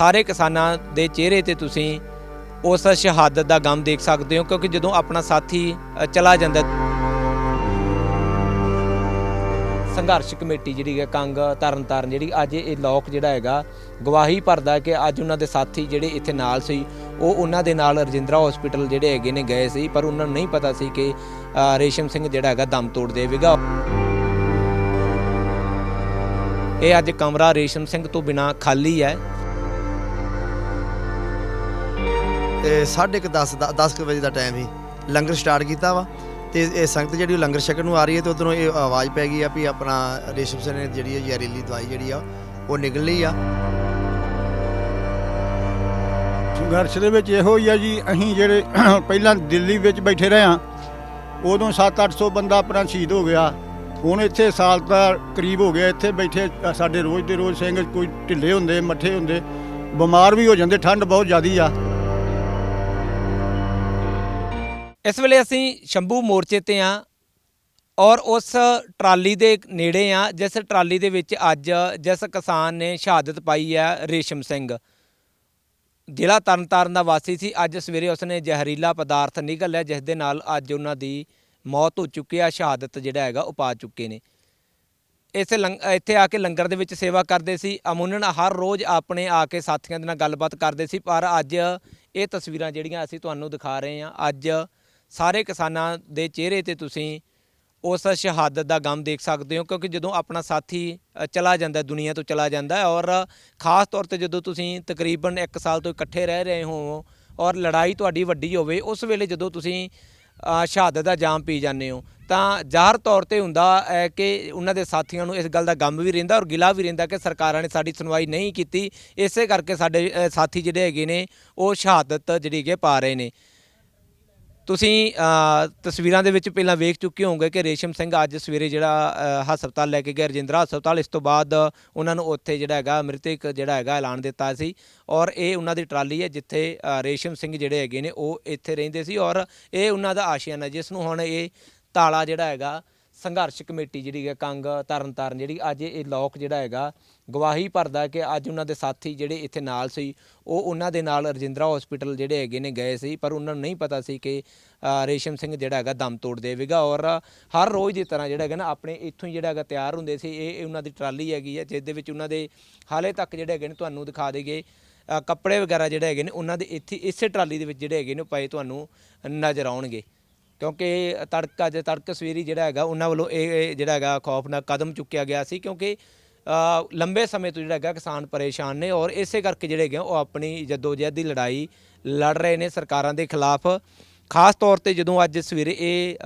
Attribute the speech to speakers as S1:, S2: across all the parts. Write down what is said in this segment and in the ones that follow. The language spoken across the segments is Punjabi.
S1: ਸਾਰੇ ਕਿਸਾਨਾਂ ਦੇ ਚਿਹਰੇ ਤੇ ਤੁਸੀਂ ਉਸ ਸ਼ਹਾਦਤ ਦਾ ਗਮ ਦੇਖ ਸਕਦੇ ਹੋ, ਕਿਉਂਕਿ ਜਦੋਂ ਆਪਣਾ ਸਾਥੀ ਚਲਾ ਜਾਂਦਾ ਸੰਘਰਸ਼ ਕਮੇਟੀ ਜਿਹੜੀ ਹੈ, ਕੰਗ ਤਰਨਤਾਰਨ, ਜਿਹੜੀ ਅੱਜ ਇਹ ਲੋਕ ਜਿਹੜਾ ਹੈਗਾ, ਗਵਾਹੀ ਭਰਦਾ ਕਿ ਅੱਜ ਉਹਨਾਂ ਦੇ ਸਾਥੀ ਜਿਹੜੇ ਇੱਥੇ ਨਾਲ ਸੀ, ਉਹ ਉਹਨਾਂ ਦੇ ਨਾਲ ਰਜਿੰਦਰਾ ਹਸਪੀਟਲ ਜਿਹੜੇ ਹੈਗੇ ਨੇ ਗਏ ਸੀ, ਪਰ ਉਹਨਾਂ ਨੂੰ ਨਹੀਂ ਪਤਾ ਸੀ ਕਿ ਰੇਸ਼ਮ ਸਿੰਘ ਜਿਹੜਾ ਹੈਗਾ ਦਮ ਤੋੜ ਦੇਵੇਗਾ। ਇਹ ਅੱਜ ਕਮਰਾ ਰੇਸ਼ਮ ਸਿੰਘ ਤੋਂ ਬਿਨਾ ਖਾਲੀ ਹੈ।
S2: ਤੇ ਸਾਢੇ ਕੁ 10 10 ਕੁ ਵਜੇ ਦਾ ਟਾਈਮ ਹੀ ਲੰਗਰ ਸਟਾਰਟ ਕੀਤਾ ਵਾ ਤੇ ਇਹ ਸੰਗਤ ਜਿਹੜੀ ਉਹ ਲੰਗਰ ਛਕਣ ਨੂੰ ਆ ਰਹੀ ਹੈ ਤੇ ਉਧਰੋਂ ਇਹ ਆਵਾਜ਼ ਪੈ ਗਈ ਆ ਵੀ ਆਪਣਾ ਰੇਸ਼ਮ ਸਿੰਘ ਨੇ ਜਿਹੜੀ ਹੈ ਜ਼ਹਿਰੀਲੀ ਦਵਾਈ ਜਿਹੜੀ ਆ, ਉਹ ਨਿਕਲ ਲਈ ਆ।
S3: ਸੰਘਰਸ਼ ਦੇ ਵਿੱਚ ਇਹੋ ਹੀ ਆ ਜੀ, ਅਸੀਂ ਜਿਹੜੇ ਪਹਿਲਾਂ ਦਿੱਲੀ ਵਿੱਚ ਬੈਠੇ ਰਹੇ ਹਾਂ, ਉਦੋਂ 7-800 ਬੰਦਾ ਆਪਣਾ ਸ਼ਹੀਦ ਹੋ ਗਿਆ। ਹੁਣ ਇੱਥੇ ਸਾਲ ਦਾ ਕਰੀਬ ਹੋ ਗਿਆ, ਇੱਥੇ ਬੈਠੇ, ਸਾਡੇ ਰੋਜ਼ ਦੇ ਰੋਜ਼ ਸਿੰਘ ਕੋਈ ਢਿੱਲੇ ਹੁੰਦੇ, ਮੱਠੇ ਹੁੰਦੇ, ਬਿਮਾਰ ਵੀ ਹੋ ਜਾਂਦੇ, ਠੰਡ ਬਹੁਤ ਜ਼ਿਆਦੀ ਆ।
S1: ਇਸ ਵੇਲੇ ਅਸੀਂ ਸ਼ੰਭੂ ਮੋਰਚੇ ਤੇ ਆ ਔਰ ਉਸ ਟਰਾਲੀ ਦੇ ਨੇੜੇ ਆ, ਜਿਸ ਟਰਾਲੀ ਦੇ ਵਿੱਚ ਅੱਜ ਜਿਸ ਕਿਸਾਨ ਨੇ ਸ਼ਹਾਦਤ ਪਾਈ ਹੈ, ਰੇਸ਼ਮ ਸਿੰਘ। ਜ਼ਿਲ੍ਹਾ ਤਰਨਤਾਰਨ ਦਾ ਵਾਸੀ ਸੀ। ਅੱਜ ਸਵੇਰੇ ਉਸਨੇ ਜ਼ਹਿਰੀਲਾ ਪਦਾਰਥ ਨਿਗਲ ਲਿਆ ਜਿਸ ਦੇ ਨਾਲ ਅੱਜ ਉਹਨਾਂ ਦੀ ਮੌਤ ਹੋ ਚੁੱਕੀ ਆ ਸ਼ਹਾਦਤ ਜਿਹੜਾ ਹੈਗਾ, ਉਹ ਪਾ ਚੁੱਕੇ ਨੇ। ਇਸੇ ਲੰਗ- ਇੱਥੇ ਆ ਕੇ ਲੰਗਰ ਦੇ ਵਿੱਚ ਸੇਵਾ ਕਰਦੇ ਸੀ। ਅਮੂਨਨ ਹਰ ਰੋਜ਼ ਆਪਣੇ ਆ ਕੇ ਸਾਥੀਆਂ ਦੇ ਨਾਲ ਗੱਲਬਾਤ ਕਰਦੇ ਸੀ। ਪਰ ਅੱਜ ਇਹ ਤਸਵੀਰਾਂ ਜਿਹੜੀਆਂ ਅਸੀਂ ਤੁਹਾਨੂੰ ਦਿਖਾ ਰਹੇ ਹਾਂ ਅੱਜ ਸਾਰੇ ਕਿਸਾਨਾਂ ਦੇ ਚਿਹਰੇ ਤੇ ਤੁਸੀਂ ਉਸ ਸ਼ਹਾਦਤ ਦਾ ਗਮ ਦੇਖ ਸਕਦੇ ਹੋ, ਕਿਉਂਕਿ ਜਦੋਂ ਆਪਣਾ ਸਾਥੀ ਚਲਾ ਜਾਂਦਾ, ਦੁਨੀਆ ਤੋਂ ਚਲਾ ਜਾਂਦਾ ਔਰ ਖਾਸ ਤੌਰ ਤੇ ਜਦੋਂ ਤੁਸੀਂ ਤਕਰੀਬਨ 1 ਸਾਲ ਤੋਂ ਇਕੱਠੇ ਰਹਿ ਰਹੇ ਹੋ ਔਰ ਲੜਾਈ ਤੁਹਾਡੀ ਵੱਡੀ ਹੋਵੇ, ਉਸ ਵੇਲੇ ਜਦੋਂ ਤੁਸੀਂ ਸ਼ਹਾਦਤ ਦਾ ਜਾਮ ਪੀ ਜਾਂਦੇ ਹੋ, ਤਾਂ ਜ਼ਾਹਰ ਤੌਰ ਤੇ ਹੁੰਦਾ ਹੈ ਕਿ ਉਹਨਾਂ ਦੇ ਸਾਥੀਆਂ ਨੂੰ ਇਸ ਗੱਲ ਦਾ ਗਮ ਵੀ ਰਹਿੰਦਾ ਔਰ ਗਿਲਾ ਵੀ ਰਹਿੰਦਾ ਕਿ ਸਰਕਾਰਾਂ ਨੇ ਸਾਡੀ ਸੁਣਵਾਈ ਨਹੀਂ ਕੀਤੀ। ਇਸੇ ਕਰਕੇ ਸਾਡੇ ਸਾਥੀ ਜਿਹੜੇ ਹੈਗੇ ਨੇ, ਉਹ ਸ਼ਹਾਦਤ ਜਿਹੜੀ ਕਿ ਪਾ ਰਹੇ ਨੇ। ਤੁਸੀਂ ਤਸਵੀਰਾਂ ਦੇ ਵਿੱਚ ਪਹਿਲਾਂ ਵੇਖ ਚੁੱਕੇ ਹੋਵੋਗੇ ਕਿ ਰੇਸ਼ਮ ਸਿੰਘ ਅੱਜ ਸਵੇਰੇ ਜਿਹੜਾ ਹਸਪਤਾਲ ਲੈ ਕੇ ਗਿਆ ਰਜਿੰਦਰਾ ਹਸਪਤਾਲ। ਇਸ ਤੋਂ ਬਾਅਦ ਉਹਨਾਂ ਨੂੰ ਉੱਥੇ ਜਿਹੜਾ ਹੈਗਾ ਮ੍ਰਿਤਕ ਜਿਹੜਾ ਹੈਗਾ ਐਲਾਨ ਦਿੱਤਾ ਸੀ ਔਰ ਇਹ ਉਹਨਾਂ ਦੀ ਟਰਾਲੀ ਹੈ ਜਿੱਥੇ ਰੇਸ਼ਮ ਸਿੰਘ ਜਿਹੜੇ ਹੈਗੇ ਨੇ ਉਹ ਇੱਥੇ ਰਹਿੰਦੇ ਸੀ ਔਰ ਇਹ ਉਹਨਾਂ ਦਾ ਆਸ਼ੀਆਨਾ ਜਿਸ ਨੂੰ ਹੁਣ ਇਹ ਤਾਲਾ ਜਿਹੜਾ ਹੈਗਾ ਸੰਘਰਸ਼ ਕਮੇਟੀ ਜਿਹੜੀ ਹੈ ਕੰਗ ਤਰਨਤਾਰਨ ਜਿਹੜੀ ਅੱਜ ਇਹ ਲੋਕ ਜਿਹੜਾ ਹੈਗਾ ਗਵਾਹੀ ਭਰਦਾ ਕਿ ਅੱਜ ਉਹਨਾਂ ਦੇ ਸਾਥੀ ਜਿਹੜੇ ਇੱਥੇ ਨਾਲ ਸੀ ਉਹ ਉਹਨਾਂ ਦੇ ਨਾਲ ਰਜਿੰਦਰਾ ਹਸਪੀਟਲ ਜਿਹੜੇ ਹੈਗੇ ਨੇ ਗਏ ਸੀ ਪਰ ਉਹਨਾਂ ਨੂੰ ਨਹੀਂ ਪਤਾ ਸੀ ਕਿ ਰੇਸ਼ਮ ਸਿੰਘ ਜਿਹੜਾ ਹੈਗਾ ਦਮ ਤੋੜ ਦੇਵੇਗਾ ਔਰ ਹਰ ਰੋਜ਼ ਦੀ ਤਰ੍ਹਾਂ ਜਿਹੜਾ ਹੈਗਾ ਨਾ ਆਪਣੇ ਇੱਥੋਂ ਹੀ ਜਿਹੜਾ ਹੈਗਾ ਤਿਆਰ ਹੁੰਦੇ ਸੀ ਇਹ ਉਹਨਾਂ ਦੀ ਟਰਾਲੀ ਹੈਗੀ ਹੈ ਜਿਸ ਦੇ ਵਿੱਚ ਉਹਨਾਂ ਦੇ ਹਾਲੇ ਤੱਕ ਜਿਹੜੇ ਹੈਗੇ ਨੇ ਤੁਹਾਨੂੰ ਦਿਖਾ ਦੇਗੇ ਅ, ਕੱਪੜੇ ਵਗੈਰਾ ਜਿਹੜੇ ਹੈਗੇ ਨੇ ਉਹਨਾਂ ਦੇ ਇੱਥੇ ਇਸੇ ਟਰਾਲੀ ਦੇ ਵਿੱਚ ਜਿਹੜੇ ਹੈਗੇ ਨੇ ਉਹ ਪਏ ਤੁਹਾਨੂੰ ਨਜ਼ਰ ਆਉਣਗੇ। ਕਿਉਂਕਿ ਤੜਕਾ ਜੇ ਤੜਕ ਸਵੇਰੀ ਜਿਹੜਾ ਹੈਗਾ ਉਹਨਾਂ ਵੱਲੋਂ ਇਹ ਜਿਹੜਾ ਹੈਗਾ ਖੌਫਨਾਕ ਕਦਮ ਚੁੱਕਿਆ ਗਿਆ ਸੀ ਕਿਉਂਕਿ ਲੰਬੇ ਸਮੇਂ ਤੋਂ ਜਿਹੜਾ ਹੈਗਾ ਕਿਸਾਨ ਪਰੇਸ਼ਾਨ ਨੇ ਔਰ ਇਸੇ ਕਰਕੇ ਜਿਹੜੇ ਹੈਗੇ ਆ, ਉਹ ਆਪਣੀ ਜਦੋਜਹਿਦ ਦੀ ਲੜਾਈ ਲੜ ਰਹੇ ਨੇ ਸਰਕਾਰਾਂ ਦੇ ਖਿਲਾਫ। ਖਾਸ ਤੌਰ ਤੇ ਜਦੋਂ ਅੱਜ ਸਵੇਰੇ ਇਹ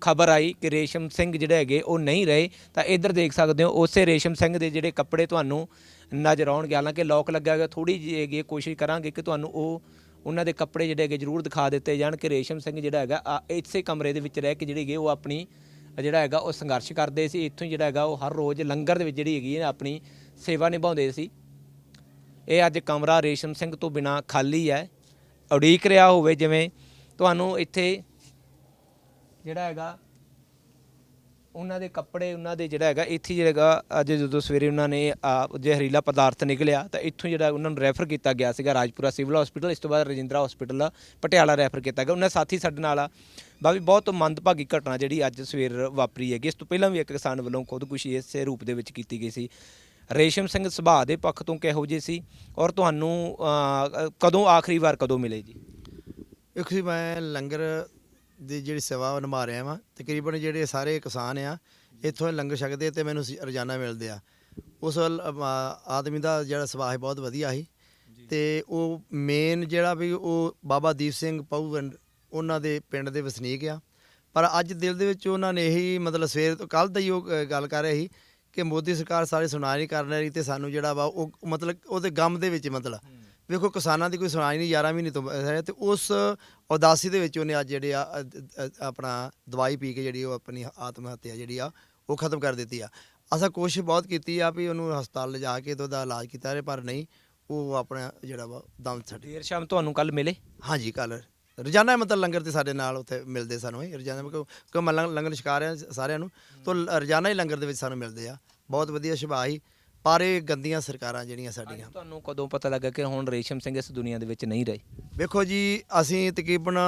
S1: ਖਬਰ ਆਈ ਕਿ ਰੇਸ਼ਮ ਸਿੰਘ ਜਿਹੜੇ ਹੈਗੇ ਉਹ ਨਹੀਂ ਰਹੇ ਤਾਂ ਇੱਧਰ ਦੇਖ ਸਕਦੇ ਹੋ ਉਸੇ ਰੇਸ਼ਮ ਸਿੰਘ ਦੇ ਜਿਹੜੇ ਕੱਪੜੇ ਤੁਹਾਨੂੰ ਨਜ਼ਰ ਆਉਣਗੇ। ਹਾਲਾਂਕਿ ਲੋਕ ਲੱਗਾ ਗਿਆ ਥੋੜੀ ਜਿਹੀ ਹੈਗੀ ਹੈ, ਕੋਸ਼ਿਸ਼ ਕਰਾਂਗੇ ਕਿ ਤੁਹਾਨੂੰ ਉਹ ਉਹਨਾਂ ਦੇ ਕੱਪੜੇ ਜਿਹੜੇ ਹੈਗੇ ਜ਼ਰੂਰ ਦਿਖਾ ਦਿੱਤੇ ਜਾਣ ਕਿ ਰੇਸ਼ਮ ਸਿੰਘ ਜਿਹੜਾ ਹੈਗਾ, ਆ ਇਸੇ ਕਮਰੇ ਦੇ ਵਿੱਚ ਰਹਿ ਕੇ ਜਿਹੜੇ ਹੈਗੇ ਉਹ ਆਪਣੀ, ਜਿਹੜਾ ਹੈਗਾ ਉਹ ਸੰਘਰਸ਼ ਕਰਦੇ ਸੀ। ਇੱਥੋਂ ਹੀ ਜਿਹੜਾ ਹੈਗਾ ਉਹ ਹਰ ਰੋਜ਼ ਲੰਗਰ ਦੇ ਵਿੱਚ ਜਿਹੜੀ ਹੈਗੀ ਆਪਣੀ ਸੇਵਾ ਨਿਭਾਉਂਦੇ ਸੀ। ਇਹ ਅੱਜ ਕਮਰਾ ਰੇਸ਼ਮ ਸਿੰਘ ਤੋਂ ਬਿਨਾ ਖਾਲੀ ਹੈ। ਉਡੀਕ ਰਿਹਾ ਹੋਵੇ ਜਿਵੇਂ ਤੁਹਾਨੂੰ ਇੱਥੇ ਜਿਹੜਾ ਹੈਗਾ ਉਹਨਾਂ ਦੇ ਕੱਪੜੇ ਉਹਨਾਂ ਦੇ ਜਿਹੜਾ ਹੈਗਾ ਇੱਥੇ ਜਿਹੜਾ ਅੱਜ ਜਦੋਂ ਸਵੇਰੇ ਉਹਨਾਂ ਨੇ ਆ, ਜ਼ਹਿਰੀਲਾ ਪਦਾਰਥ ਨਿਕਲਿਆ ਤਾਂ ਇੱਥੋਂ ਜਿਹੜਾ ਉਹਨਾਂ ਨੂੰ ਰੈਫਰ ਕੀਤਾ ਗਿਆ ਸੀਗਾ ਰਾਜਪੁਰਾ ਸਿਵਲ ਹਸਪੀਟਲ ਇਸ ਤੋਂ ਬਾਅਦ ਰਜਿੰਦਰਾ ਹਸਪੀਟਲ ਪਟਿਆਲਾ ਰੈਫਰ ਕੀਤਾ ਗਿਆ। ਉਹਨਾਂ ਸਾਥੀ ਸਾਡੇ ਨਾਲ ਆ। ਬਾਕੀ ਬਹੁਤ ਮੰਦਭਾਗੀ ਘਟਨਾ ਜਿਹੜੀ ਅੱਜ ਸਵੇਰ ਵਾਪਰੀ ਹੈਗੀ। ਇਸ ਤੋਂ ਪਹਿਲਾਂ ਵੀ ਇੱਕ ਕਿਸਾਨ ਵੱਲੋਂ ਖੁਦਕੁਸ਼ੀ ਇਸੇ ਰੂਪ ਦੇ ਵਿੱਚ ਕੀਤੀ ਗਈ ਸੀ। ਰੇਸ਼ਮ ਸਿੰਘ ਸੁਭਾਅ ਦੇ ਪੱਖ ਤੋਂ ਕਿਹੋ ਜਿਹੇ ਸੀ? ਔਰ ਤੁਹਾਨੂੰ ਅ, ਕਦੋਂ ਆਖਰੀ ਵਾਰ ਕਦੋਂ ਮਿਲੇ ਜੀ?
S2: ਇੱਕ ਸੀ ਮੈਂ ਲੰਗਰ ਦੀ ਜਿਹੜੀ ਸੇਵਾ ਉਹ ਨਿਭਾ ਰਿਹਾ ਵਾਂ। ਤਕਰੀਬਨ ਜਿਹੜੇ ਸਾਰੇ ਕਿਸਾਨ ਆ ਇੱਥੋਂ ਹੀ ਲੰਗਰ ਛਕਦੇ ਤੇ ਮੈਨੂੰ ਸੀ- ਰੋਜ਼ਾਨਾ ਮਿਲਦੇ ਆ। ਉਸ ਵੱਲ ਅਮ, ਆਦਮੀ ਦਾ ਜਿਹੜਾ ਸੁਭਾਅ ਹੈ ਬਹੁਤ ਵਧੀਆ ਸੀ। ਤੇ ਉਹ ਮੇਨ ਜਿਹੜਾ ਵੀ ਉਹ ਬਾਬਾ ਦੀਪ ਸਿੰਘ ਪਊਵਨ ਉਹਨਾਂ ਦੇ ਪਿੰਡ ਦੇ ਵਸਨੀਕ ਆ। ਪਰ ਅੱਜ ਦਿਲ ਦੇ ਵਿੱਚ ਉਹਨਾਂ ਨੇ ਇਹੀ ਮਤਲਬ ਸਵੇਰ ਤੋਂ ਕੱਲ ਦਾ ਹੀ ਉਹ ਅ, ਗੱਲ ਕਰ ਰਹੇ ਸੀ ਕਿ ਮੋਦੀ ਸਰਕਾਰ ਸਾਰੇ ਸੁਣਾਈ ਨਹੀਂ ਕਰ ਰਹੀ ਤੇ ਸਾਨੂੰ ਜਿਹੜਾ ਵਾ ਉਹ ਮਤਲਬ ਉਹਦੇ ਗਮ ਦੇ ਵਿੱਚ ਮਤਲਬ। ਵੇਖੋ ਕਿਸਾਨਾਂ ਦੀ ਕੋਈ ਸੁਣਾਈ ਨਹੀਂ 11 ਮਹੀਨੇ ਤੋਂ ਹੈ ਤੇ ਉਸ ਉਦਾਸੀ ਦੇ ਵਿੱਚ ਉਹਨੇ ਅੱਜ ਜਿਹੜੇ ਆ ਆਪਣਾ ਦਵਾਈ ਪੀ ਕੇ ਜਿਹੜੀ ਉਹ ਆਪਣੀ ਆਤਮ ਹੱਤਿਆ ਜਿਹੜੀ ਆ ਉਹ ਖਤਮ ਕਰ ਦਿੱਤੀ ਆ। ਅਸਾਂ ਕੋਸ਼ਿਸ਼ ਬਹੁਤ ਕੀਤੀ ਆ ਵੀ ਉਹਨੂੰ ਹਸਪਤਾਲ ਲਿਜਾ ਕੇ ਤੇ ਉਹਦਾ ਇਲਾਜ ਕੀਤਾ ਰਹੇ ਪਰ ਨਹੀਂ ਉਹ ਆਪਣਾ ਜਿਹੜਾ ਵਾ ਦਮ ਛੱਡ
S1: ਦੇਰ ਸ਼ਾਮ ਤੁਹਾਨੂੰ ਕੱਲ ਮਿਲੇ?
S2: ਹਾਂਜੀ ਕੱਲ ਰੋਜ਼ਾਨਾ ਮਤਲਬ ਲੰਗਰ ਤੇ ਸਾਡੇ ਨਾਲ ਉੱਥੇ ਮਿਲਦੇ ਸਾਨੂੰ ਇਹ ਰੋਜ਼ਾਨਾ ਕਿਉਂ ਕਿ ਮੈਂ ਲੰਗ- ਲੰਗਰ ਛਕਾ ਰਿਹਾ ਸਾਰਿਆਂ ਨੂੰ। ਤੋਂ ਰੋਜ਼ਾਨਾ ਹੀ ਲੰਗਰ ਦੇ ਵਿੱਚ ਸਾਨੂੰ ਮਿਲਦੇ ਆ। ਬਹੁਤ ਵਧੀਆ ਸੁਭਾਅ ਸੀ। ਪਰ ਇਹ ਗੰਦੀਆਂ ਸਰਕਾਰਾਂ ਜਿਹੜੀਆਂ ਸਾਡੀਆਂ।
S1: ਤੁਹਾਨੂੰ ਕਦੋਂ ਪਤਾ ਲੱਗਾ ਕਿ ਹੁਣ ਰੇਸ਼ਮ ਸਿੰਘ ਇਸ ਦੁਨੀਆ ਦੇ ਵਿੱਚ ਨਹੀਂ ਰਹੇ?
S2: ਵੇਖੋ ਜੀ ਅਸੀਂ ਤਕਰੀਬਨ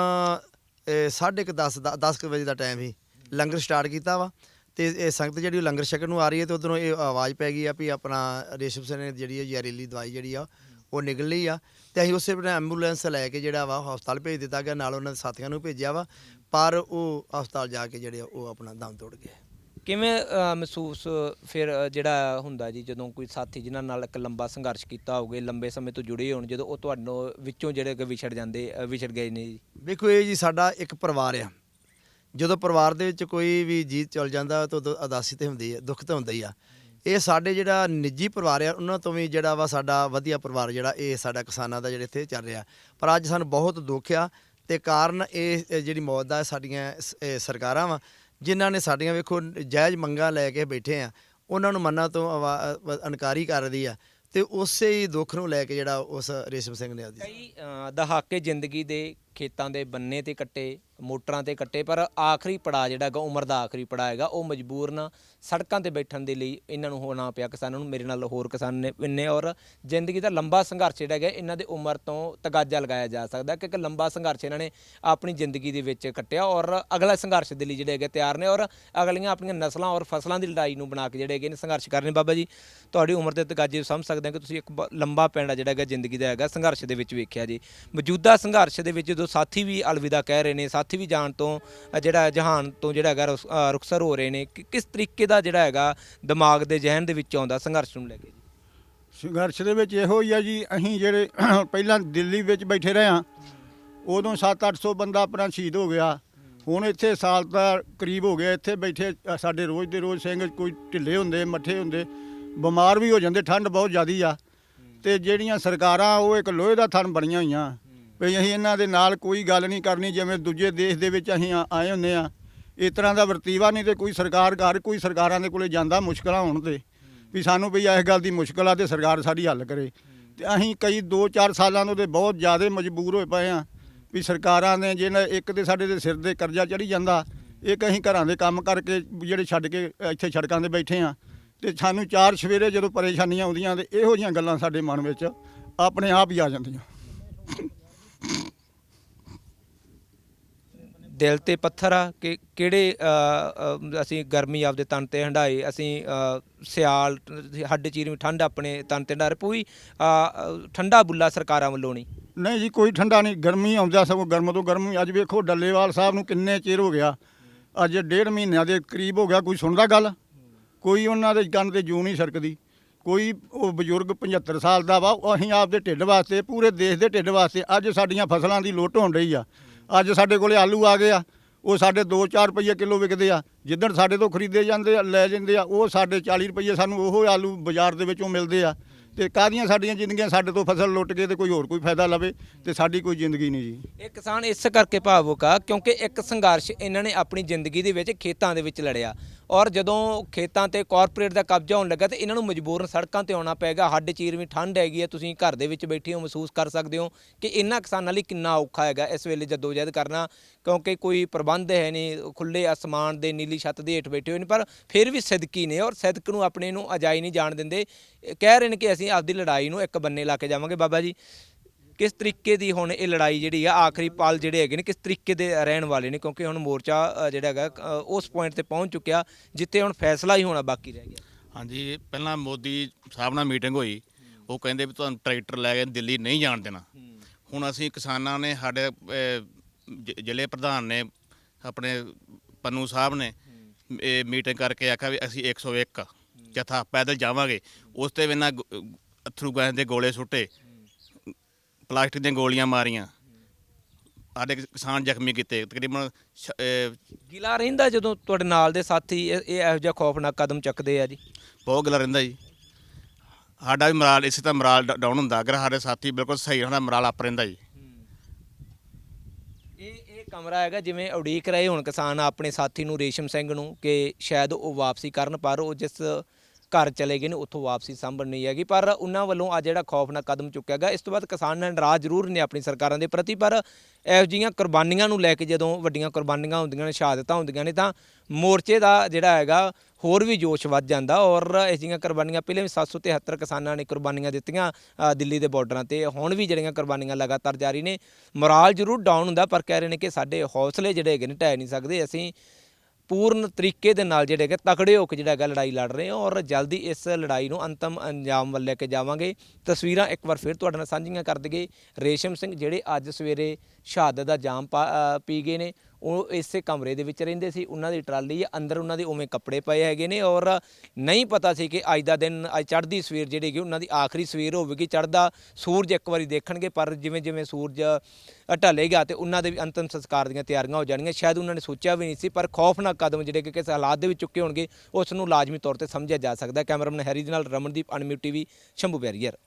S2: 10:30 10 ਵਜੇ ਦਾ ਟਾਈਮ ਹੀ ਲੰਗਰ ਸਟਾਰਟ ਕੀਤਾ ਵਾ ਤੇ ਇਹ ਸੰਗਤ ਜਿਹੜੀ ਉਹ ਲੰਗਰ ਛਕਣ ਨੂੰ ਆ ਰਹੀ ਹੈ ਤੇ ਉਧਰੋਂ ਇਹ ਆਵਾਜ਼ ਪੈ ਗਈ ਆ ਵੀ ਆਪਣਾ ਰੇਸ਼ਮ ਸਿੰਘ ਨੇ ਜਿਹੜੀ ਹੈ ਜ਼ਹਿਰੀਲੀ ਦਵਾਈ ਜਿਹੜੀ ਆ ਉਹ ਨਿਕਲ ਲਈ ਆ। ਤੇ ਅਸੀਂ ਉਸੇ ਵੇਲੇ ਐਂਬੂਲੈਂਸ ਲੈ ਕੇ ਜਿਹੜਾ ਵਾ ਹਸਪਤਾਲ ਭੇਜ ਦਿੱਤਾ ਗਿਆ। ਨਾਲ ਉਹਨਾਂ ਦੇ ਸਾਥੀਆਂ ਨੂੰ ਭੇਜਿਆ ਵਾ। ਪਰ ਉਹ ਹਸਪਤਾਲ ਜਾ ਕੇ ਜਿਹੜੇ ਉਹ ਆਪਣਾ ਦਮ ਤੋੜ ਗਏ।
S1: ਕਿਵੇਂ ਅ, ਮਹਿਸੂਸ ਫਿਰ ਅ, ਜਿਹੜਾ ਹੁੰਦਾ ਜੀ ਜਦੋਂ ਕੋਈ ਸਾਥੀ ਜਿਨ੍ਹਾਂ ਨਾਲ ਇੱਕ ਲੰਬਾ ਸੰਘਰਸ਼ ਕੀਤਾ ਹੋਵੇ ਲੰਬੇ ਸਮੇਂ ਤੋਂ ਜੁੜੇ ਹੋਣ ਜਦੋਂ ਉਹ ਤੁਹਾਨੂੰ ਵਿੱਚੋਂ ਜਿਹੜੇ ਕਿ ਵਿਛੜ ਜਾਂਦੇ ਅ, ਵਿਛੜ ਗਏ ਨੇ ਜੀ?
S2: ਵੇਖੋ ਇਹ ਜੀ ਸਾਡਾ ਇੱਕ ਪਰਿਵਾਰ ਆ। ਜਦੋਂ ਪਰਿਵਾਰ ਦੇ ਵਿੱਚ ਕੋਈ ਵੀ ਜੀਤ ਚਲ ਜਾਂਦਾ ਤਾਂ ਉਦੋਂ ਉਦਾਸੀ ਤੇ ਹੁੰਦੀ ਹੈ ਦੁੱਖ ਤਾਂ ਹੁੰਦਾ ਹੀ ਆ। ਇਹ ਸਾਡੇ ਜਿਹੜਾ ਨਿੱਜੀ ਪਰਿਵਾਰ ਆ ਉਹਨਾਂ ਤੋਂ ਵੀ ਜਿਹੜਾ ਵਾ ਸਾਡਾ ਵਧੀਆ ਪਰਿਵਾਰ ਜਿਹੜਾ ਇਹ ਸਾਡਾ ਕਿਸਾਨਾਂ ਦਾ ਜਿਹੜਾ ਇੱਥੇ ਚੱਲ ਰਿਹਾ। ਪਰ ਅੱਜ ਸਾਨੂੰ ਬਹੁਤ ਦੁੱਖ ਆ ਤੇ ਕਾਰਨ ਇਹ ਇਹ ਜਿਹੜੀ ਮੌਤ ਦਾ ਸਾਡੀਆਂ ਸ- ਇਹ ਸਰਕਾਰਾਂ ਵਾ ਜਿਨ੍ਹਾਂ ਨੇ ਸਾਡੀਆਂ ਵੇਖੋ ਜਾਇਜ਼ ਮੰਗਾਂ ਲੈ ਕੇ ਬੈਠੇ ਆ, ਉਹਨਾਂ ਨੂੰ ਮੰਨਾਂ ਤੋਂ ਆਵਾ- ਅਨਕਾਰੀ ਕਰਦੀ ਆ ਤੇ ਉਸੇ ਹੀ ਦੁੱਖ ਨੂੰ ਲੈ ਕੇ ਜਿਹੜਾ ਉਸ ਰੇਸ਼ਮ ਸਿੰਘ ਨੇ ਆਪਦੀ
S1: ਕਈ ਦਹਾਕੇ ਜ਼ਿੰਦਗੀ ਦੇ ਖੇਤਾਂ ਦੇ ਬੰਨੇ ਤੇ ਕੱਟੇ, ਮੋਟਰਾਂ ਤੇ ਕੱਟੇ, ਪਰ ਆਖਰੀ ਪੜਾ ਜਿਹੜਾ ਹੈਗਾ, ਉਮਰ ਦਾ ਆਖਰੀ ਪੜਾ ਹੈਗਾ, ਉਹ ਮਜਬੂਰਨ ਸੜਕਾਂ ਤੇ ਬੈਠਣ ਦੇ ਲਈ ਇਹਨਾਂ ਨੂੰ ਹੋਣਾ ਪਿਆ ਕਿਸਾਨਾਂ ਨੂੰ, ਮੇਰੇ ਨਾਲ ਹੋਰ ਕਿਸਾਨ ਨੇ ਨੇ ਔਰ ਜ਼ਿੰਦਗੀ ਦਾ ਲੰਬਾ ਸੰਘਰਸ਼ ਜਿਹੜਾ ਹੈਗਾ, ਇਹਨਾਂ ਦੇ ਉਮਰ ਤੋਂ ਤਗਾਜਾ ਲਗਾਇਆ ਜਾ ਸਕਦਾ ਕਿ ਇੱਕ ਲੰਬਾ ਸੰਘਰਸ਼ ਇਹਨਾਂ ਨੇ ਆਪਣੀ ਜ਼ਿੰਦਗੀ ਦੇ ਵਿੱਚ ਕੱਟਿਆ ਔਰ ਅਗਲਾ ਸੰਘਰਸ਼ ਦੇ ਲਈ ਜਿਹੜੇ ਹੈਗੇ ਤਿਆਰ ਨੇ ਔਰ ਅਗਲੀਆਂ ਆਪਣੀਆਂ ਨਸਲਾਂ ਔਰ ਫਸਲਾਂ ਦੀ ਲੜਾਈ ਨੂੰ ਬਣਾ ਕੇ ਜਿਹੜੇ ਹੈਗੇ ਨੇ ਸੰਘਰਸ਼ ਕਰਨੇ ਬਾਬਾ ਜੀ, ਤੁਹਾਡੀ ਉਮਰ ਦੇ ਤਗਾਜੇ ਸਮਝ ਸਕਦੇ ਹਾਂ ਕਿ ਤੁਸੀਂ ਇੱਕ ਬ- ਲੰਬਾ ਪੈਂਡਾ ਜਿਹੜਾ ਹੈਗਾ, ਜ਼ਿੰਦਗੀ ਦਾ ਹੈਗਾ, ਸੰਘਰਸ਼ ਦੇ ਵਿੱਚ ਵੇਖਿਆ ਜੀ। ਮੌਜੂਦਾ ਸੰਘਰਸ਼ ਦੇ ਵਿੱਚ ਜਦੋਂ ਸਾਥੀ ਵੀ ਅਲਵਿਦਾ ਕਹਿ ਰਹੇ ਨੇ ਸਾਥੀ ਵੀ ਜਾਣ ਤੋਂ ਅ, ਜਿਹੜਾ ਜਹਾਨ ਤੋਂ ਜਿਹੜਾ ਹੈਗਾ ਰੁਸ- ਅ, ਰੁਖਸਰ ਹੋ ਰਹੇ ਨੇ ਕਿ- ਕਿਸ ਤਰੀਕੇ ਦਾ ਜਿਹੜਾ ਹੈਗਾ ਦਿਮਾਗ ਦੇ ਜ਼ਿਹਨ ਦੇ ਵਿੱਚ ਆਉਂਦਾ ਸੰਘਰਸ਼ ਨੂੰ ਲੈ ਕੇ ਜੀ?
S3: ਸੰਘਰਸ਼ ਦੇ ਵਿੱਚ ਇਹੋ ਹੀ ਆ ਜੀ ਅਸੀਂ ਜਿਹੜੇ ਪਹਿਲਾਂ ਦਿੱਲੀ ਵਿੱਚ ਬੈਠੇ ਰਹੇ ਹਾਂ ਉਦੋਂ 7-800 ਬੰਦਾ ਆਪਣਾ ਸ਼ਹੀਦ ਹੋ ਗਿਆ ਹੁਣ ਇੱਥੇ ਸਾਲ ਦਾ ਕਰੀਬ ਹੋ ਗਿਆ ਇੱਥੇ ਬੈਠੇ ਅ, ਸਾਡੇ ਰੋਜ਼ ਦੇ ਰੋਜ਼ ਸਿੰਘ ਕੋਈ ਢਿੱਲੇ ਹੁੰਦੇ ਮੱਠੇ ਹੁੰਦੇ ਬਿਮਾਰ ਵੀ ਹੋ ਜਾਂਦੇ ਠੰਡ ਬਹੁਤ ਜ਼ਿਆਦੀ ਆ ਤੇ ਜਿਹੜੀਆਂ ਸਰਕਾਰਾਂ ਉਹ ਇੱਕ ਲੋਹੇ ਦਾ ਥਣ ਬਣੀਆਂ ਹੋਈਆਂ ਵੀ ਅਸੀਂ ਇਹਨਾਂ ਦੇ ਨਾਲ ਕੋਈ ਗੱਲ ਨਹੀਂ ਕਰਨੀ, ਜਿਵੇਂ ਦੂਜੇ ਦੇਸ਼ ਦੇ ਵਿੱਚ ਅਸੀਂ ਆ- ਆਏ ਹੁੰਦੇ ਆ ਇਸ ਤਰ੍ਹਾਂ ਦਾ ਵਰਤੀਵਾ ਨਹੀਂ ਤੇ ਕੋਈ ਸਰਕਾਰ ਘਰ, ਕੋਈ ਸਰਕਾਰਾਂ ਦੇ ਕੋਲੇ ਜਾਂਦਾ ਮੁਸ਼ਕਲਾਂ ਹੋਣ ਤੇ। ਵੀ ਸਾਨੂੰ ਵੀ ਇਸ ਗੱਲ ਦੀ ਮੁਸ਼ਕਲ ਆ ਤੇ ਸਰਕਾਰ ਸਾਡੀ ਹੱਲ ਕਰੇ। ਤੇ ਅਸੀਂ ਕਈ 2-4 ਸਾਲਾਂ ਤੋਂ ਤੇ ਬਹੁਤ ਜ਼ਿਆਦਾ ਮਜਬੂਰ ਹੋਏ ਪਏ ਆ ਵੀ ਸਰਕਾਰਾਂ ਨੇ ਜਿਹਨਾਂ ਇੱਕ ਤੇ ਸਾਡੇ ਦੇ ਸਿਰ ਦੇ ਕਰਜ਼ਾ ਚੜੀ ਜਾਂਦਾ, ਇੱਕ ਅਸੀਂ ਘਰਾਂ ਦੇ ਕੰਮ ਕਰਕੇ ਜਿਹੜੇ ਛੱਡ ਕੇ ਇੱਥੇ ਸੜਕਾਂ ਤੇ ਬੈਠੇ ਆ ਤੇ ਸਾਨੂੰ ਚਾਰ ਸਵੇਰੇ ਜਦੋਂ ਪਰੇਸ਼ਾਨੀਆਂ ਆਉਂਦੀਆਂ ਤੇ ਇਹੋ ਜਿਹੀਆਂ ਗੱਲਾਂ ਸਾਡੇ ਮਨ ਵਿੱਚ ਆਪਣੇ ਆਪ ਹੀ ਆ ਜਾਂਦੀਆਂ।
S1: ਦਿਲ ਤੇ ਪੱਥਰ ਆ ਕਿ ਕਿਹੜੇ ਅਸੀਂ ਗਰਮੀ ਆਪਦੇ ਤਨ ਤੇ ਹੰਡਾਏ ਅਸੀਂ ਅ, ਸਿਆਲ ਹੱਡ ਚੀਰਵੀਂ ਠੰਡ ਆਪਣੇ ਤਨ ਤੇ ਹੰਡਾਰੇ ਪੂਰੀ ਠੰਡਾ ਬੁੱਲਾ ਸਰਕਾਰਾਂ ਵੱਲੋਂ ਨਹੀਂ।
S3: ਨਹੀਂ ਜੀ ਕੋਈ ਠੰਡਾ ਨਹੀਂ ਗਰਮੀ ਆਉਂਦਾ ਸਗੋਂ ਗਰਮ ਤੋਂ ਗਰਮੀ ਅੱਜ ਵੇਖੋ ਡੱਲੇਵਾਲ ਸਾਹਿਬ ਨੂੰ ਕਿੰਨੇ ਚਿਰ ਹੋ ਗਿਆ ਅੱਜ ਡੇਢ ਮਹੀਨਿਆਂ ਦੇ ਕਰੀਬ ਹੋ ਗਿਆ ਕੋਈ ਸੁਣਦਾ ਗੱਲ? ਕੋਈ ਉਹਨਾਂ ਦੇ ਕੰਨ ਤੇ ਜੂ ਨਹੀਂ ਸਰਕਦੀ। ਕੋਈ ਉਹ ਬਜ਼ੁਰਗ 75 ਸਾਲ ਦਾ ਵਾ, ਉਹ ਅਸੀਂ ਆਪਦੇ ਢਿੱਡ ਵਾਸਤੇ, ਪੂਰੇ ਦੇਸ਼ ਦੇ ਢਿੱਡ ਵਾਸਤੇ ਅੱਜ ਸਾਡੀਆਂ ਫਸਲਾਂ ਦੀ ਲੋਟ ਹੋਣ ਰਹੀ ਆ। ਅੱਜ ਸਾਡੇ ਕੋਲੇ ਆਲੂ ਆ ਗਏ ਆ, ਉਹ ਸਾਡੇ 2-4 ਰੁਪਏ ਕਿਲੋ ਵਿਕਦੇ ਆ। ਜਿੱਦਣ ਸਾਡੇ ਤੋਂ ਖਰੀਦੇ ਜਾਂਦੇ ਆ, ਲੈ ਜਾਂਦੇ ਆ, ਉਹ ਸਾਡੇ 40 ਰੁਪਏ ਸਾਨੂੰ ਉਹ ਆਲੂ ਬਾਜ਼ਾਰ ਦੇ ਵਿੱਚੋਂ ਮਿਲਦੇ ਆ। ਤੇ ਕਾਹਦੀਆਂ ਸਾਡੀਆਂ ਜ਼ਿੰਦਗੀਆਂ ਸਾਡੇ ਤੋਂ ਫਸਲ ਲੁੱਟ ਕੇ ਤੇ ਕੋਈ ਹੋਰ ਕੋਈ ਫਾਇਦਾ ਲਵੇ ਤੇ ਸਾਡੀ ਕੋਈ ਜ਼ਿੰਦਗੀ ਨਹੀਂ ਜੀ।
S1: ਇਹ ਕਿਸਾਨ ਇਸ ਕਰਕੇ ਭਾਵੁਕ ਆ ਕਿਉਂਕਿ ਇੱਕ ਸੰਘਰਸ਼ ਇਹਨਾਂ ਨੇ ਆਪਣੀ ਜ਼ਿੰਦਗੀ ਦੇ ਵਿੱਚ ਖੇਤਾਂ ਦੇ ਵਿੱਚ ਲੜਿਆ। ਔਰ ਜਦੋਂ ਖੇਤਾਂ ਤੇ ਕਾਰਪੋਰੇਟ ਦਾ ਕਬਜ਼ਾ ਹੋਣ ਲੱਗਾ ਤੇ ਇਹਨਾਂ ਨੂੰ ਮਜਬੂਰਨ ਸੜਕਾਂ ਤੇ ਆਉਣਾ ਪਏਗਾ ਹੱਡ ਚੀਰਵੀਂ ਠੰਡ ਹੈਗੀ ਹੈ ਤੁਸੀਂ ਘਰ ਦੇ ਵਿੱਚ ਬੈਠੇ ਹੋ, ਮਹਿਸੂਸ ਕਰ ਸਕਦੇ ਹੋ ਕਿ ਇਹਨਾਂ ਕਿਸਾਨਾਂ ਲਈ ਕਿੰਨਾ ਔਖਾ ਹੈਗਾ ਇਸ ਵੇਲੇ ਜਦੋਜਹਿਦ ਕਰਨਾ। ਕਿਉਂਕਿ ਕੋਈ ਪ੍ਰਬੰਧ ਹੈ ਨਹੀਂ ਖੁੱਲੇ ਅਸਮਾਨ ਦੇ, ਨੀਲੀ ਛੱਤ ਦੇ ਹੇਠ ਬੈਠੇ ਹੋਏ ਨੇ, ਪਰ ਫਿਰ ਵੀ ਸਿਦਕੀ ਨੇ ਔਰ ਸਿਦਕ ਨੂੰ ਆਪਣੇ ਨੂੰ ਅਜਾਈ ਨਹੀਂ ਜਾਣ ਦਿੰਦੇ। ਕਹਿ ਰਹੇ ਨੇ ਕਿ ਅਸੀਂ ਆਪਦੀ ਲੜਾਈ ਨੂੰ ਇੱਕ ਬੰਨੇ ਲਾ ਕੇ ਜਾਵਾਂਗੇ। ਬਾਬਾ ਜੀ, ਕਿਸ ਤਰੀਕੇ ਦੀ ਹੁਣ ਇਹ ਲੜਾਈ ਜਿਹੜੀ ਆ, ਆਖਰੀ ਪਲ ਜਿਹੜੇ ਹੈਗੇ ਨੇ, ਕਿਸ ਤਰੀਕੇ ਦੇ ਰਹਿਣ ਵਾਲੇ ਨੇ? ਕਿਉਂਕਿ ਹੁਣ ਮੋਰਚਾ ਜਿਹੜਾ ਹੈਗਾ ਉਸ ਪੁਆਇੰਟ ਤੇ ਪਹੁੰਚ ਚੁੱਕਿਆ, ਜਿੱਥੇ ਹੁਣ ਫੈਸਲਾ ਹੀ ਹੋਣਾ ਬਾਕੀ ਰਹਿ ਗਿਆ।
S4: ਹਾਂਜੀ, ਪਹਿਲਾਂ ਮੋਦੀ ਸਾਹਿਬ ਨਾਲ ਮੀਟਿੰਗ ਹੋਈ। ਉਹ ਕਹਿੰਦੇ ਵੀ ਤੁਹਾਨੂੰ ਟਰੈਕਟਰ ਲੈ ਕੇ ਦਿੱਲੀ ਨਹੀਂ ਜਾਣ ਦੇਣਾ। ਹੁਣ ਅਸੀਂ ਕਿਸਾਨਾਂ ਨੇ, ਸਾਡੇ ਜ਼ਿਲ੍ਹੇ ਪ੍ਰਧਾਨ ਨੇ, ਆਪਣੇ ਪੰਨੂ ਸਾਹਿਬ ਨੇ, ਇਹ ਮੀਟਿੰਗ ਕਰਕੇ ਆਖਿਆ ਵੀ ਅਸੀਂ 101 ਜਥਾ ਪੈਦਲ ਜਾਵਾਂਗੇ ਉਸ ਤੇ ਗੋ- ਅਥਰੂ ਗੈਸ ਦੇ ਗੋਲੇ ਸੁੱਟੇ ਪਲਾਸਟਿਕ ਦੀਆਂ ਗੋਲੀਆਂ ਮਾਰੀਆਂ। ਸਾਡੇ ਕਿਸਾਨ ਜ਼ਖਮੀ ਕੀਤੇ ਤਕਰੀਬਨ ਅਹ,
S1: ਗਿਲਾ ਰਹਿੰਦਾ ਜਦੋਂ ਤੁਹਾਡੇ ਨਾਲ ਦੇ ਸਾਥੀ ਇਹ ਇਹ ਇਹੋ ਜਿਹਾ ਖੌਫਨਾਕ ਕਦਮ ਚੱਕਦੇ ਆ ਜੀ?
S4: ਬਹੁਤ ਗੱਲਾਂ ਰਹਿੰਦਾ ਜੀ। ਸਾਡਾ ਵੀ ਮਰਾਲ ਇਸੇ ਤਰ੍ਹਾਂ ਮਰਾਲ ਡਾਊਨ ਹੁੰਦਾ ਅਗਰ ਸਾਡੇ ਸਾਥੀ ਬਿਲਕੁਲ ਸਹੀ ਰਹਿੰਦਾ ਮਰਾਲ ਅਪ ਰਹਿੰਦਾ ਜੀ।
S1: ਇਹ ਇਹ ਕਮਰਾ ਹੈਗਾ ਜਿਵੇਂ ਉਡੀਕ ਰਹੇ ਹੁਣ ਕਿਸਾਨ ਆਪਣੇ ਸਾਥੀ ਨੂੰ ਰੇਸ਼ਮ ਸਿੰਘ ਨੂੰ ਕਿ ਸ਼ਾਇਦ ਉਹ ਵਾਪਸੀ ਕਰਨ ਪਰ ਉਹ ਜਿਸ ਘਰ ਚਲੇ ਗਏ ਨੇ, ਉੱਥੋਂ ਵਾਪਸੀ ਸੰਭਵ ਨਹੀਂ ਹੈਗੀ। ਪਰ ਉਹਨਾਂ ਵੱਲੋਂ ਆ ਜਿਹੜਾ ਖੌਫਨਾਕ ਕਦਮ ਚੁੱਕਿਆ ਗਿਆ, ਇਸ ਤੋਂ ਬਾਅਦ ਕਿਸਾਨ ਨਾਰਾਜ਼ ਜ਼ਰੂਰ ਨੇ ਆਪਣੀ ਸਰਕਾਰਾਂ ਦੇ ਪ੍ਰਤੀ, ਪਰ ਇਹੋ ਜਿਹੀਆਂ ਕੁਰਬਾਨੀਆਂ ਨੂੰ ਲੈ ਕੇ ਜਦੋਂ ਵੱਡੀਆਂ ਕੁਰਬਾਨੀਆਂ ਹੁੰਦੀਆਂ ਨੇ, ਸ਼ਹਾਦਤਾਂ ਹੁੰਦੀਆਂ ਨੇ, ਤਾਂ ਮੋਰਚੇ ਦਾ ਜਿਹੜਾ ਹੈਗਾ, ਹੋਰ ਵੀ ਜੋਸ਼ ਵੱਧ ਜਾਂਦਾ। ਔਰ ਇਹ ਜਿਹੀਆਂ ਕੁਰਬਾਨੀਆਂ ਪਹਿਲੇ ਵੀ 773 ਕਿਸਾਨਾਂ ਨੇ ਕੁਰਬਾਨੀਆਂ ਦਿੱਤੀਆਂ ਦਿੱਲੀ ਦੇ ਬਾਰਡਰਾਂ ਤੇ। ਹੁਣ ਵੀ ਜਿਹੜੀਆਂ ਕੁਰਬਾਨੀਆਂ ਲਗਾਤਾਰ ਜਾਰੀ ਨੇ, ਮੋਰਾਲ ਜ਼ਰੂਰ ਡਾਊਨ ਹੁੰਦਾ, ਪਰ ਕਹਿ ਰਹੇ ਨੇ ਕਿ ਸਾਡੇ ਹੌਸਲੇ ਜਿਹੜੇ ਹੈਗੇ ਨੇ, ਢਹਿ ਨਹੀਂ ਸਕਦੇ। ਅਸੀਂ ਪੂਰਨ ਤਰੀਕੇ ਦੇ ਨਾਲ ਜਿਹੜੇ ਹੈਗੇ ਤਕੜੇ ਹੋ ਕੇ ਜਿਹੜਾ ਹੈਗਾ ਲੜਾਈ ਲੜ ਰਹੇ ਹਾਂ ਔਰ ਜਲਦੀ ਇਸ ਲੜਾਈ ਨੂੰ ਅੰਤਮ ਅੰਜਾਮ ਵੱਲ ਲੈ ਕੇ ਜਾਵਾਂਗੇ। ਤਸਵੀਰਾਂ ਇੱਕ ਵਾਰ ਫਿਰ ਤੁਹਾਡੇ ਨਾਲ ਸਾਂਝੀਆਂ ਕਰ ਦਈਏ। ਰੇਸ਼ਮ ਸਿੰਘ ਜਿਹੜੇ ਅੱਜ ਸਵੇਰੇ ਸ਼ਹਾਦਤ ਦਾ ਜਾਮ ਪਾ- ਪੀ ਗਏ ਨੇ। ਉਹ ਇਸੇ ਕਮਰੇ ਦੇ ਵਿੱਚ ਰਹਿੰਦੇ ਸੀ, ਉਹਨਾਂ ਦੀ ਟਰਾਲੀ ਹੈ ਅੰਦਰ ਉਹਨਾਂ ਦੇ ਉਵੇਂ ਕੱਪੜੇ ਪਏ ਹੈਗੇ ਨੇ ਔਰ ਨਹੀਂ ਪਤਾ ਸੀ ਕਿ ਅੱਜ ਦਾ ਦਿਨ, ਅੱਜ ਚੜ੍ਹਦੀ ਸਵੇਰ ਜਿਹੜੀ ਹੈਗੀ ਉਹਨਾਂ ਦੀ ਆਖਰੀ ਸਵੇਰ ਹੋਵੇਗੀ, ਚੜ੍ਹਦਾ ਸੂਰਜ ਇੱਕ ਵਾਰੀ ਦੇਖਣਗੇ, ਪਰ ਜਿਵੇਂ ਜਿਵੇਂ ਸੂਰਜ ਢਲੇਗਾ ਤੇ ਉਹਨਾਂ ਦੇ ਵੀ ਅੰਤਮ ਸੰਸਕਾਰ ਦੀਆਂ ਤਿਆਰੀਆਂ ਹੋ ਜਾਣਗੀਆਂ, ਸ਼ਾਇਦ ਉਹਨਾਂ ਨੇ ਸੋਚਿਆ ਵੀ ਨਹੀਂ ਸੀ, ਪਰ ਖੌਫਨਾਕ ਕਦਮ ਜਿਹੜੇ ਕਿ ਕਿਸ ਹਾਲਾਤ ਦੇ ਵਿੱਚ ਚੁੱਕੇ ਹੋਣਗੇ, ਉਸ ਨੂੰ ਲਾਜ਼ਮੀ ਤੌਰ ਤੇ ਸਮਝਿਆ ਜਾ ਸਕਦਾ ਕੈਮਰਾਮੈਨ ਹੈਰੀ ਦੇ ਨਾਲ Ramandeep unmute TV, Shambhu barrier.